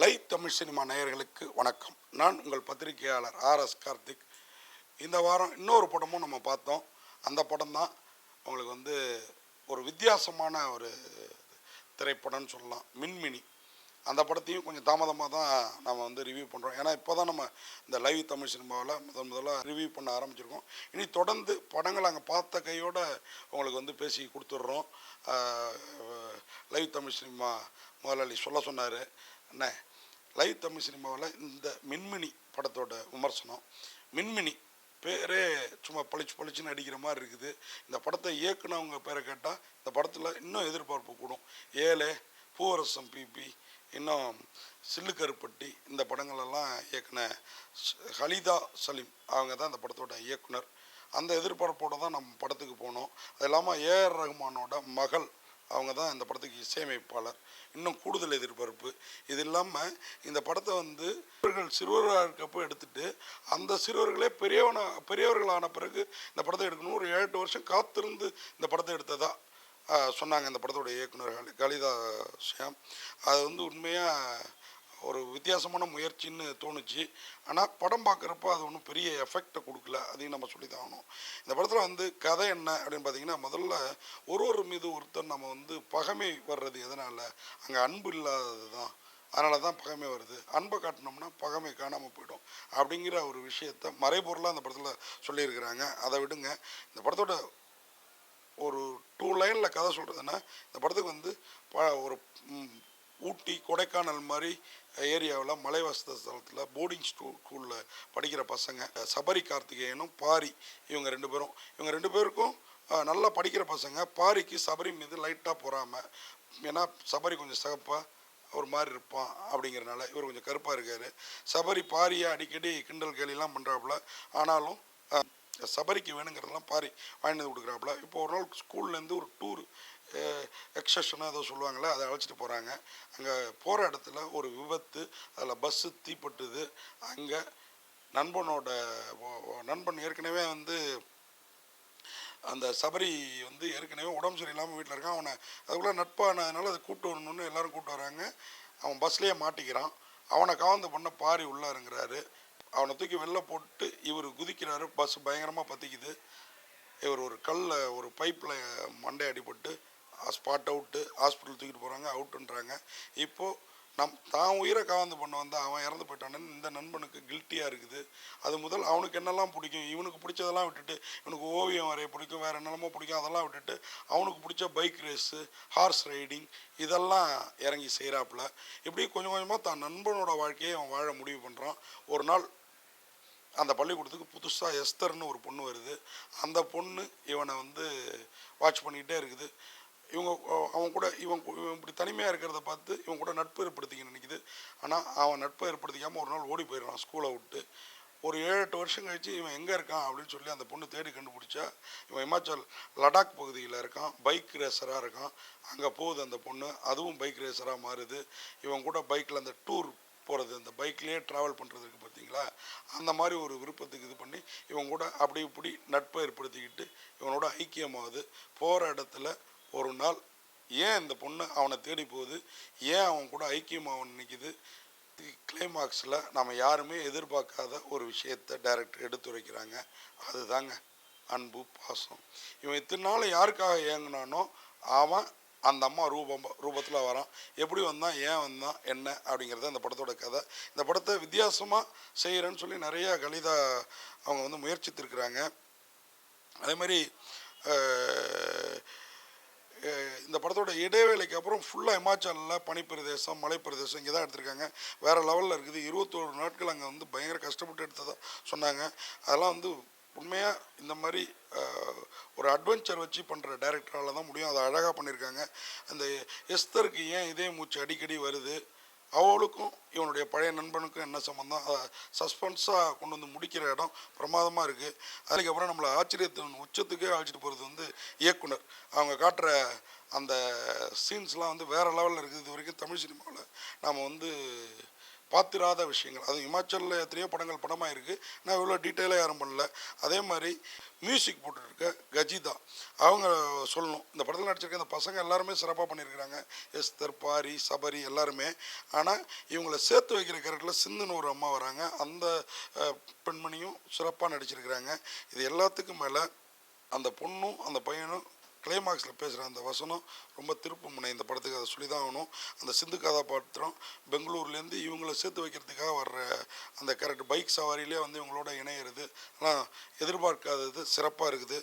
Live Tamil cinema நேயர்களுக்கு வணக்கம். நான் உங்கள் பத்திரிகையாளர் ஆர் எஸ் கார்த்திக். இந்த வாரம் இன்னொரு படமும் நம்ம பார்த்தோம். அந்த படம் தான் உங்களுக்கு வந்து ஒரு வித்தியாசமான ஒரு திரைப்படம்னு சொல்லலாம். மின்மினி. அந்த படத்தையும் கொஞ்சம் தாமதமாக தான் நம்ம வந்து ரிவ்யூ பண்ணுறோம் ஏன்னா இப்போ தான் நம்ம இந்த லைவ் தமிழ் சினிமாவில் முதன் முதல்ல ரிவ்யூ பண்ண ஆரம்பிச்சிருக்கோம். இனி தொடர்ந்து படங்களை அங்கே பார்த்த கையோட உங்களுக்கு வந்து பேசி கொடுத்துட்றோம். லைவ் தமிழ் சினிமா முதலாளி சொல்ல சொன்னார். என்ன லைவ் தமிழ் சினிமாவில் இந்த மின்மினி படத்தோட விமர்சனம் மின்மினி பேரே சும்மா பளிச்சு பளிச்சுன்னு அடிக்கிற மாதிரி இருக்குது. இந்த படத்தை இயக்குனவங்க பேரை கேட்டால் இந்த படத்தில் இன்னும் எதிர்பார்ப்பு கூடும். ஏழை பூவரசம் பிபி இன்னும் சில்லுக்கருப்பட்டி இந்த படங்களெல்லாம் இயக்குன ஹலிதா சலீம் அவங்க தான் இந்த படத்தோட இயக்குனர். அந்த எதிர்பார்ப்போடு தான் நம்ம படத்துக்கு போனோம். அது இல்லாமல் ஏஆர் ரஹ்மானோட மகள் அவங்க தான் இந்த படத்துக்கு இசையமைப்பாளர். இன்னும் கூடுதல் எதிர்பார்ப்பு. இது இல்லாமல் இந்த படத்தை வந்து இவர்கள் சிறுவராக இருக்கப்போ எடுத்துட்டு அந்த சிறுவர்களே பெரியவன பெரியவர்களான பிறகு இந்த படத்தை எடுக்கணும் ஒரு ஏழு வருஷம் காத்திருந்து இந்த படத்தை எடுத்ததா சொன்னாங்க இந்த படத்தோட இயக்குனர் கலிதா ஷியாம். அது வந்து உண்மையாக வித்தியாசமான முயற்சின்னு தோணுச்சு. ஆனால் படம் பார்க்குறப்ப அது ஒன்றும் பெரிய எஃபெக்டை கொடுக்கல. அதையும் நம்ம சொல்லி தான் ஆகணும் இந்த படத்தில் வந்து கதை என்ன அப்படின்னு பார்த்தீங்கன்னா முதல்ல ஒரு ஒரு மீது ஒருத்தர் நம்ம வந்து பகைமை வர்றது எதனால்? அங்கே அன்பு இல்லாதது தான் அதனால தான் பகைமை வருது. அன்பை காட்டினோம்னா பகைமை காணாமல் போயிடும். அப்படிங்கிற ஒரு விஷயத்த மறைபொருளாக அந்த படத்தில் சொல்லியிருக்கிறாங்க. அதை விடுங்க. இந்த படத்தோட ஒரு டூ லைனில் கதை சொல்கிறதுன்னா இந்த படத்துக்கு வந்து ப ஒரு ஊட்டி கொடைக்கானல் மாதிரி ஏரியாவில் மலை வசத ஸ்தலத்தில் போர்டிங் ஸ்கூ ஸ்கூலில் படிக்கிற பசங்க சபரி கார்த்திகேயனும் பாரி இவங்க ரெண்டு பேரும். இவங்க ரெண்டு பேருக்கும் நல்லா படிக்கிற பசங்க பாரிக்கு சபரி மீது லைட்டாக போகாம ஏன்னா சபரி கொஞ்சம் சிகப்பாக ஒரு மாதிரி இருப்பான் அப்படிங்கிறனால இவர் கொஞ்சம் கருப்பாக இருக்கார். சபரி பாரியை அடிக்கடி கிண்டல் கேலிலாம் பண்ணுறாப்புல ஆனாலும் சபரிக்கு வேணுங்கிறதெல்லாம் பாரி வாங்கிட்டு வந்து கொடுக்குறாப்புல. இப்போ ஒரு நாள் ஸ்கூல்லேருந்து ஒரு டூர் எக்ஸஷனாக ஏதோ சொல்லுவாங்கள்ல அதை அழைச்சிட்டு போகிறாங்க அங்கே போகிற இடத்துல ஒரு விபத்து அதில் பஸ்ஸு தீப்பட்டுது. அங்கே நண்பனோட நண்பன் ஏற்கனவே வந்து அந்த சபரி வந்து ஏற்கனவே உடம்பு சரியில்லாமல் வீட்டில் இருக்கான். அவனை அதுக்குள்ளே நட்பானதுனால அதை கூப்பிட்டு வரணும்னு எல்லோரும் கூப்பிட்டு வராங்க. அவன் பஸ்லேயே மாட்டிக்கிறான். அவனை காவந்து பண்ண பாரி உள்ளே அவனை தூக்கி வெளில போட்டு இவர் குதிக்கிறாரு. பஸ் பயங்கரமாக பற்றிக்குது இவர் ஒரு கல்ல ஒரு பைப்பில் மண்டை அடிபட்டு ஸ்பாட் அவுட்டு ஹாஸ்பிட்டல் தூக்கிட்டு போகிறாங்க அவுட்டுன்றாங்க இப்போது நம் தான் உயிரை காவந்து பண்ண வந்தால் அவன் இறந்து போயிட்டானேன்னு இந்த நண்பனுக்கு கில்ட்டியாக இருக்குது. அது முதல் அவனுக்கு என்னெல்லாம் பிடிக்கும்? இவனுக்கு பிடிச்சதெல்லாம் விட்டுட்டு இவனுக்கு ஓவியம் வரைய பிடிக்கும் வேறு என்னெல்லாமோ பிடிக்கும் அதெல்லாம் விட்டுட்டு அவனுக்கு பிடிச்ச பைக் ரேஸு ஹார்ஸ் ரைடிங் இதெல்லாம் இறங்கி செய்கிறாப்புல இப்படி கொஞ்சம் கொஞ்சமாக தான் நண்பனோட வாழ்க்கையை அவன் வாழ முடிவு பண்ணுறான் ஒரு நாள் அந்த பள்ளிக்கூடத்துக்கு புதுசாக எஸ்தர்னு ஒரு பொண்ணு வருது. அந்த பொண்ணு இவனை வந்து வாட்ச் பண்ணிக்கிட்டே இருக்குது. இவங்க அவன் கூட இவன் இவன் இப்படி தனிமையாக இருக்கிறத பார்த்து இவன் கூட நட்பு ஏற்படுத்திக்க நினைக்குது. ஆனால் அவன் நட்பு ஏற்படுத்திக்காமல் ஒரு நாள் ஓடி போயிடுறான் ஸ்கூலை விட்டு. ஒரு ஏழு எட்டு வருஷம் கழிச்சு இவன் எங்கே இருக்கான் அப்படின்னு சொல்லி அந்த பொண்ணு தேடி கண்டுபிடிச்சா இவன் இமாச்சல் லடாக் பகுதியில் இருக்கான் பைக் ரேசராக இருக்கான். அங்கே போகுது அந்த பொண்ணு. அதுவும் பைக் ரேசராக மாறுது. இவன் கூட பைக்கில் அந்த டூர் போகிறது அந்த பைக்லேயே ட்ராவல் பண்ணுறதுக்கு பார்த்தீங்களா? அந்த மாதிரி ஒரு விருப்பத்துக்கு இது பண்ணி இவன் கூட அப்படி இப்படி நட்பை ஏற்படுத்திக்கிட்டு இவனோட ஐக்கியமாகுது போகிற இடத்துல ஒரு நாள் ஏன் இந்த பொண்ணு அவனை தேடி போகுது? ஏன் அவன் கூட ஐக்கியமாக நினைக்குது? கிளைமாக்ஸில் நம்ம யாருமே எதிர்பார்க்காத ஒரு விஷயத்தை டைரக்டர் எடுத்துரைக்கிறாங்க. அதுதாங்க அன்பு பாசம். இவன் இத்தனை நாள் யாருக்காக ஏங்கினானோ அவன் அந்த அம்மா ரூபம் ரூபத்தில் வரான். எப்படி வந்தான் ஏன் வந்தான் என்ன அப்படிங்கிறது அந்த படத்தோட கதை. இந்த படத்தை வித்தியாசமாக செய்கிறேன்னு சொல்லி நிறைய கலிதா அவங்க வந்து முயற்சித்திருக்கிறாங்க. அதே மாதிரி இந்த படத்தோட இடைவேளைக்கு அப்புறம் ஃபுல்லாக இமாச்சலில் பனிப்பிரதேசம் மலைப்பிரதேசம் இங்கே தான் எடுத்திருக்காங்க. வேறு லெவலில் இருக்குது. இருபத்தோரு நாட்கள் அங்கே வந்து பயங்கர கஷ்டப்பட்டு எடுத்ததாக சொன்னாங்க. அதெல்லாம் வந்து உண்மையாக இந்த மாதிரி ஒரு அட்வென்ச்சர் வச்சு பண்ணுற டேரக்டரால் தான் முடியும். அதை அழகாக பண்ணியிருக்காங்க. அந்த எஸ்தருக்கு ஏன் இதே மூச்சு அடிக்கடி வருது? அவளுக்கும் இவனுடைய பழைய நண்பனுக்கும் என்ன சம்மந்தம் அதை சஸ்பென்ஸாக கொண்டு வந்து முடிக்கிற இடம் பிரமாதமாக இருக்குது அதுக்கப்புறம் நம்மளை ஆச்சரியத்தின் உச்சத்துக்கே அழைச்சிட்டு போகிறது வந்து இயக்குனர். அவங்க காட்டுற அந்த சீன்ஸ்லாம் வந்து வேறு லெவலில் இருக்குது. இது வரைக்கும் தமிழ் சினிமாவில் நாம் வந்து பார்த்திராத விஷயங்கள். அதுவும் இமாச்சலில் எத்தனையோ படங்கள் படமாக இருக்குது நான் இவ்வளோ டீட்டெயிலாக யாரும் பண்ணல. அதே மாதிரி மியூசிக் போட்டுருக்க கஜிதா. அவங்க சொல்லணும். இந்த படத்தில் நடிச்சிருக்க இந்த பசங்க எல்லாருமே சிறப்பாக பண்ணியிருக்கிறாங்க. எஸ்தர் பாரி சபரி எல்லாருமே. ஆனால் இவங்களை சேர்த்து வைக்கிற கேரக்டரில் சிந்துன்னு ஒரு அம்மா வராங்க. அந்த பெண்மணியும் சிறப்பாக நடிச்சிருக்கிறாங்க. இது எல்லாத்துக்கும் மேலே அந்த பொண்ணும் அந்த பையனும் கிளைமாக்ஸில் பேசுகிற அந்த வசனம் ரொம்ப திருப்பு முனை. இந்த படத்துக்கு அதை சொல்லி தான் ஆகணும். அந்த சிந்து கதாபாத்திரம் பெங்களூர்லேருந்து இவங்கள சேர்த்து வைக்கிறதுக்காக வர்ற அந்த கரெக்ட் பைக் சவாரியிலே வந்து இவங்களோட இணையிறது. ஆனால் எதிர்பார்க்காதது சிறப்பாக இருக்குது.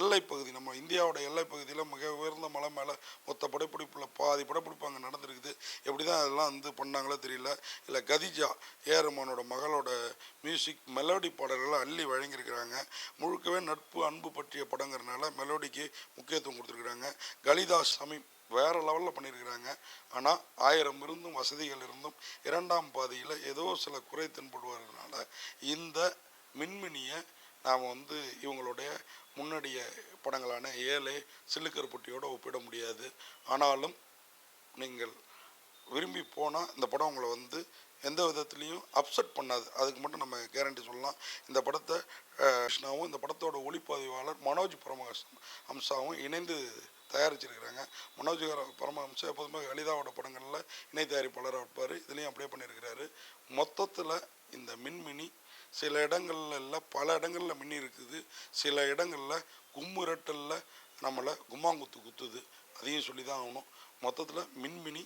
எல்லை பகுதி நம்ம இந்தியாவோட எல்லை பகுதியில் மிக உயர்ந்த மலை மேலே மொத்த படப்பிடிப்பில் பாதி படப்பிடிப்பு அங்கே நடந்திருக்குது. எப்படி தான் அதெல்லாம் வந்து பண்ணாங்களோ தெரியல. இல்லை கதிஜா ஏரமானோட மகளோட மியூசிக் மெலோடி பாடல்களை அள்ளி வழங்கியிருக்கிறாங்க. முழுக்கவே நட்பு அன்பு பற்றிய படங்கிறனால மெலோடிக்கு முக்கியத்துவம் கொடுத்துருக்குறாங்க. கலிதாஸ் சாமி வேறு லெவலில் பண்ணியிருக்கிறாங்க. ஆனால் ஆயிரம் இருந்தும் வசதிகள் இருந்தும் இரண்டாம் பாதியில் ஏதோ சில குறை தென்படுவதனால இந்த மின்மினியை நாம் வந்து இவங்களுடைய முன்னடிய படங்களான ஏழை சில்லுக்கருப்பட்டியோடு ஒப்பிட முடியாது. ஆனாலும் நீங்கள் விரும்பி போனால் இந்த படம் உங்களை வந்து எந்த விதத்துலேயும் அப்செட் பண்ணாது. அதுக்கு மட்டும் நம்ம கேரண்டி சொல்லலாம். இந்த படத்தை கிருஷ்ணாவும் இந்த படத்தோட ஒளிப்பதிவாளர் மனோஜ் பரமஹம்சம் அம்சாவும் இணைந்து தயாரிச்சிருக்கிறாங்க. மனோஜ் பரமஹம்சம் எப்போதுமே லலிதாவோட படங்களில் இணை தயாரிப்பாளராக இருப்பார். இதுலேயும் அப்படியே பண்ணியிருக்கிறாரு மொத்தத்தில் இந்த மின்மினி சில இடங்கள்ல இல்லை பல இடங்களில் மின்னி இருக்குது. சில இடங்களில் கும்முரட்டலில் நம்மளை கும்மாங்குத்து குத்துது. அதையும் சொல்லி தான் ஆகணும். மொத்தத்தில் மின்மினி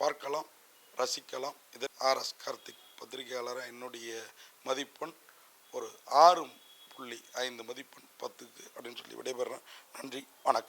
பார்க்கலாம் ரசிக்கலாம். இது ஆர்எஸ் கார்த்திக் பத்திரிகையாளராக என்னுடைய மதிப்பெண் ஒரு ஆறு புள்ளி ஐந்து மதிப்பெண் பத்துக்கு அப்படின்னு சொல்லி விடைபெறேன் நன்றி வணக்கம்.